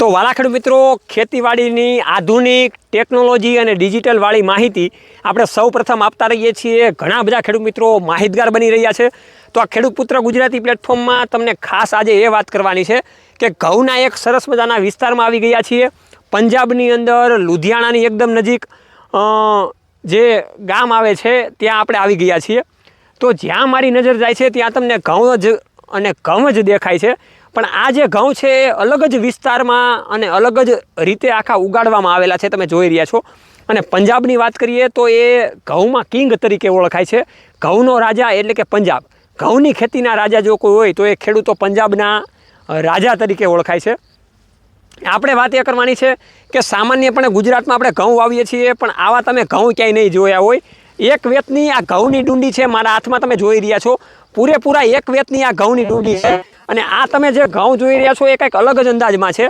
તો વાલા ખેડૂત મિત્રો, ખેતીવાડીની આધુનિક ટેકનોલોજી અને ડિજિટલવાળી માહિતી આપણે સૌ પ્રથમ આપતા રહીએ છીએ. ઘણા બધા ખેડૂત મિત્રો માહિતગાર બની રહ્યા છે. તો આ ખેડૂત પુત્ર ગુજરાતી પ્લેટફોર્મમાં તમને ખાસ આજે એ વાત કરવાની છે કે ઘઉંના એક સરસ મજાના વિસ્તારમાં આવી ગયા છીએ. પંજાબની અંદર, લુધિયાણાની એકદમ નજીક જે ગામ આવે છે, ત્યાં આપણે આવી ગયા છીએ. તો જ્યાં મારી નજર જાય છે, ત્યાં તમને ઘઉં જ અને ઘઉં જ દેખાય છે. પણ આ જે ઘઉં છે એ અલગ જ વિસ્તારમાં અને અલગ જ રીતે આખા ઉગાડવામાં આવેલા છે, તમે જોઈ રહ્યા છો. અને પંજાબની વાત કરીએ તો એ ઘઉંમાં કિંગ તરીકે ઓળખાય છે. ઘઉંનો રાજા એટલે કે પંજાબ. ઘઉંની ખેતીના રાજા જો કોઈ હોય તો એ ખેડૂતો પંજાબના રાજા તરીકે ઓળખાય છે. આપણે વાત એ કરવાની છે કે સામાન્યપણે ગુજરાતમાં આપણે ઘઉં વાવીએ છીએ, પણ આવા તમે ઘઉં ક્યાંય નહીં જોયા હોય. એક વેતની આ ઘઉંની ડુંડી છે મારા હાથમાં તમે જોઈ રહ્યા છો. પૂરેપૂરા એક વેતની આ ઘઉંની ડુંડી છે. અને આ તમે જે ઘઉં જોઈ રહ્યા છો એ કંઈક અલગ જ અંદાજમાં છે.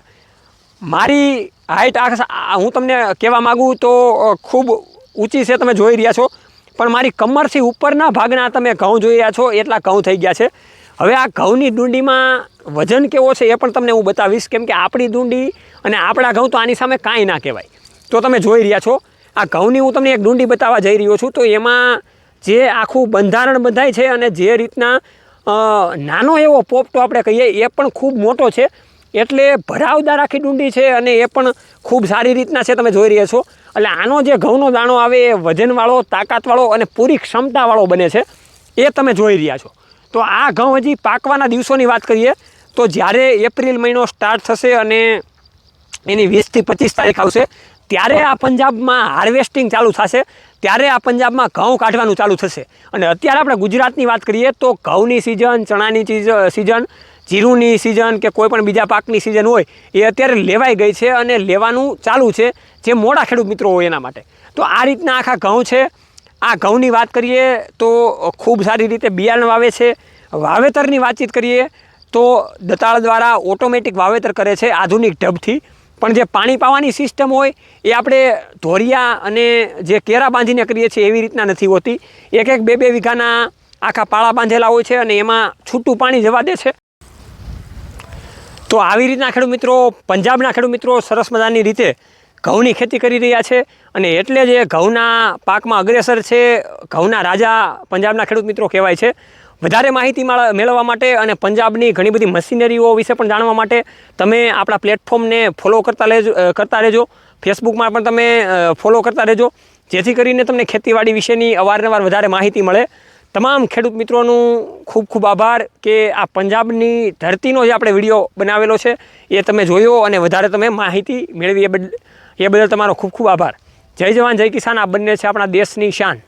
મારી હાઇટ આ હું તમને કહેવા માગું તો ખૂબ ઊંચી છે તમે જોઈ રહ્યા છો. પણ મારી કમરથી ઉપરના ભાગના તમે ઘઉં જોઈ રહ્યા છો, એટલા ઘઉં થઈ ગયા છે. હવે આ ઘઉંની ડુંડીમાં વજન કેવો છે એ પણ તમને હું બતાવીશ. કેમ કે આપણી ડુંડી અને આપણા ઘઉં તો આની સામે કાંઈ ના કહેવાય. તો તમે જોઈ રહ્યા છો. આ ઘઉંની હું તમને એક ડુંડી બતાવવા જઈ રહ્યો છું. તો એમાં જે આખું બંધારણ બંધાય છે અને જે રીતના નાનો એવો પોપટો આપણે કહીએ, એ પણ ખૂબ મોટો છે. એટલે ભરાવદાર આખી ડુંડી છે અને એ પણ ખૂબ સારી રીતના છે તમે જોઈ રહ્યા છો. એટલે આનો જે ઘઉંનો દાણો આવે એ વજનવાળો, તાકાતવાળો અને પૂરી ક્ષમતાવાળો બને છે. એ તમે જોઈ રહ્યા છો. તો આ ઘઉં હજી પાકવાના દિવસોની વાત કરીએ, તો જ્યારે એપ્રિલ મહિનો સ્ટાર્ટ થશે અને એની વીસથી પચીસ તારીખ આવશે ત્યારે આ પંજાબમાં હાર્વેસ્ટિંગ ચાલુ થશે, ત્યારે આ પંજાબમાં ઘઉં કાઢવાનું ચાલુ થશે. અને અત્યારે આપણે ગુજરાતની વાત કરીએ તો ઘઉંની સિઝન ચણાની સિઝન જીરુંની સિઝન કે કોઈ પણ બીજા પાકની સિઝન હોય, એ અત્યારે લેવાઈ ગઈ છે અને લેવાનું ચાલુ છે જે મોડા ખેડૂત મિત્રો હોય એના માટે. તો આ રીતના આખા ઘઉં છે. આ ઘઉંની વાત કરીએ તો ખૂબ સારી રીતે બિયારણ વાવે છે. વાવેતરની વાતચીત કરીએ તો દતાળ દ્વારા ઓટોમેટિક વાવેતર કરે છે આધુનિક ઢબથી. પણ જે પાણી પાવાની સિસ્ટમ હોય, એ આપણે ધોરિયા અને જે કેરા બાંધીને કરીએ છીએ એવી રીતના નથી હોતી. એક એક બે બે વીઘાના આખા પાળા બાંધેલા હોય છે અને એમાં છૂટું પાણી જવા દે છે. તો આવી રીતના ખેડૂત મિત્રો, પંજાબના ખેડૂત મિત્રો સરસ મજાની રીતે ઘઉંની ખેતી કરી રહ્યા છે અને એટલે જ એ ઘઉંના પાકમાં અગ્રેસર છે. ઘઉંના રાજા પંજાબના ખેડૂત મિત્રો કહેવાય છે. વધારે માહિતી મેળવવા માટે અને પંજાબની ઘણી બધી મશીનરીઓ વિશે પણ જાણવા માટે તમે આપણા પ્લેટફોર્મને ફોલો કરતા લેજો કરતા રહેજો. ફેસબુકમાં પણ તમે ફોલો કરતા રહેજો. જેથી કરીને તમને ખેતીવાડી વિશેની અવારનવાર વધારે માહિતી મળે. તમામ ખેડૂત મિત્રોનું ખૂબ ખૂબ આભાર કે આ પંજાબની ધરતીનો જે આપણે વીડિયો બનાવેલો છે, એ તમે જોયો અને વધારે તમે માહિતી મેળવી એ બદલ એ બદલ તમારો ખૂબ ખૂબ આભાર. જય જવાન, જય કિસાન. આ બંને છે આપણા દેશની શાન.